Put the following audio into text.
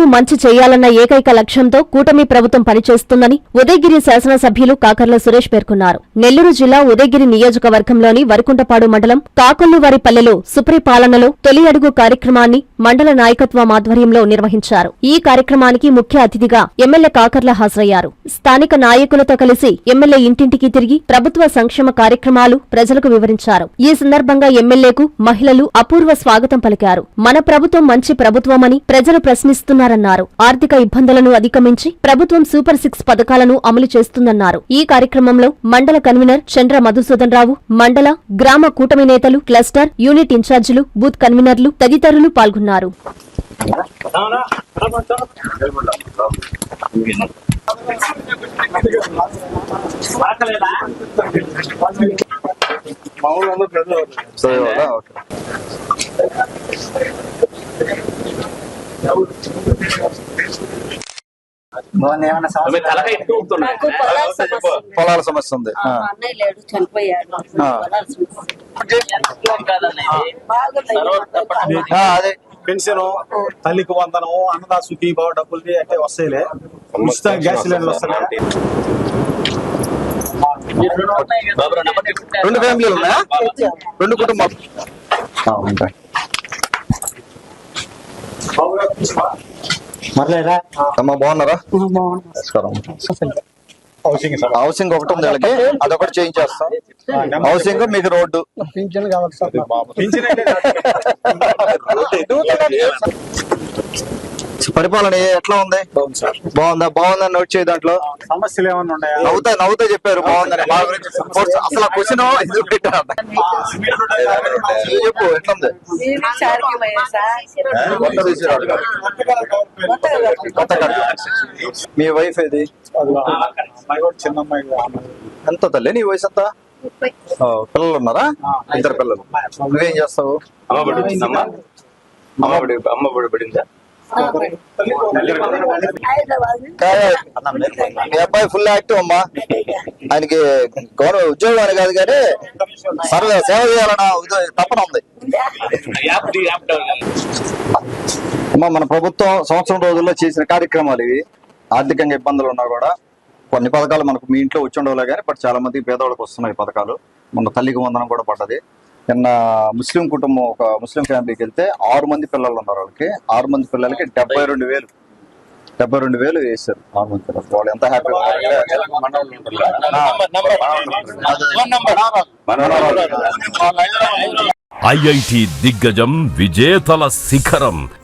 ప్రజలకు మంచి చేయాలన్న ఏకైక లక్ష్యంతో కూటమి ప్రభుత్వం పనిచేస్తుందని ఉదయగిరి శాసనసభ్యులు కాకర్ల సురేష్ పేర్కొన్నారు. నెల్లూరు జిల్లా ఉదయగిరి నియోజకవర్గంలోని వరకుంటపాడు మండలం కాకొల్లువారిపల్లెలో సుప్రీపాలనలో తొలి అడుగు కార్యక్రమాన్ని మండల నాయకత్వం ఆధ్వర్యంలో నిర్వహించారు. ఈ కార్యక్రమానికి ముఖ్య అతిథిగా ఎమ్మెల్యే కాకర్ల హాజరయ్యారు. స్థానిక నాయకులతో కలిసి ఎమ్మెల్యే ఇంటింటికి తిరిగి ప్రభుత్వ సంక్షేమ కార్యక్రమాలు ప్రజలకు వివరించారు. ఈ సందర్భంగా ఎమ్మెల్యేకు మహిళలు అపూర్వ స్వాగతం పలికారు. మన ప్రభుత్వం మంచి ప్రభుత్వమని ప్రజలు ప్రశ్నిస్తున్నారు. ప్రశ్నిస్తున్నారన్నారు ఆర్థిక ఇబ్బందులను అధిగమించి ప్రభుత్వం సూపర్ సిక్స్ పథకాలను అమలు చేస్తుందన్నారు. ఈ కార్యక్రమంలో మండల కన్వీనర్ చంద్ర మధుసూదన్ రావు మండల గ్రామ కూటమి నేతలు క్లస్టర్ యూనిట్ ఇన్ఛార్జీలు బూత్ కన్వీనర్లు తదితరులు పాల్గొన్నారు. ఎక్కువ ఊపుతున్నాయి. నాకు పొలాల సమస్య ఉంది. అదే. పెన్షన్ తల్లికి వందనం అన్నదా సుఖీ బావ డబ్బులు అంటే వస్తాయిలే. ఉచిత గ్యాస్ సిలిండర్ వస్తాయి? రెండు ఫ్యామిలీలు ఉన్నాయా? రెండు కుటుంబాలు. ఆ, అమ్మ బాగున్నారా? నమస్కారం. Housing sir. హౌసింగ్ ఒకటి ఉంది వీళ్ళకి అదొకటి చేయించేస్తాం హౌసింగ్ మీకు రోడ్డు. పింఛన్ కావాలి సార్. పరిపాలన ఎట్లా ఉంది? బాగుందా బాగుందని నోట్ చేయి దాంట్లో. సమస్యలు ఏమన్నా ఉన్నాయా? నవ్వుతా నవ్వుతా చెప్పారు. బాగుందని. మా గురించి అసలు క్వశ్చన్ ఎందుకు పెట్టారు చెప్పు ఎట్లా ఉంది. మీ వైఫ్ ఏది. ఎంత తల్లి? నీ వయసు ఎంత? ఓ, పిల్లలు ఉన్నారా? ఇద్దరు పిల్లలు. నువ్వేం చేస్తావు? అమ్మ? అమ్మ బడి అమ్మ బడి పడిందా? మీ అబ్బాయి ఫుల్ యాక్టివ్ అమ్మా. ఆయనకి గౌరవ ఉద్యోగం అని కాదు కానీ సర్వ సేవ చేయాలన్న తప్పన ఉంది. అమ్మా మన ప్రభుత్వం సంవత్సరం రోజుల్లో చేసిన కార్యక్రమాలు ఇవి. ఆర్థికంగా ఇబ్బందులు ఉన్నా కూడా కొన్ని పథకాలు మనకు మీ ఇంట్లో వచ్చి ఉండవులే కానీ బట్ చాలా మంది పేదవాళ్ళకి వస్తున్నాయి పథకాలు. మన తల్లికి వందనం కూడా పడ్డది. నిన్న ముస్లిం కుటుంబం ఒక ముస్లిం ఫ్యామిలీకి వెళ్తే ఆరు మంది పిల్లలు ఉన్నారు వాళ్ళకి. ఆరు మంది పిల్లలకి డెబ్బై రెండు వేలు. డెబ్బై రెండు వేలు వేశారు. ఆరు మంది పిల్లలు. వాళ్ళు ఎంత హ్యాపీగా ఐఐటి దిగ్గజం విజేతల శిఖరం.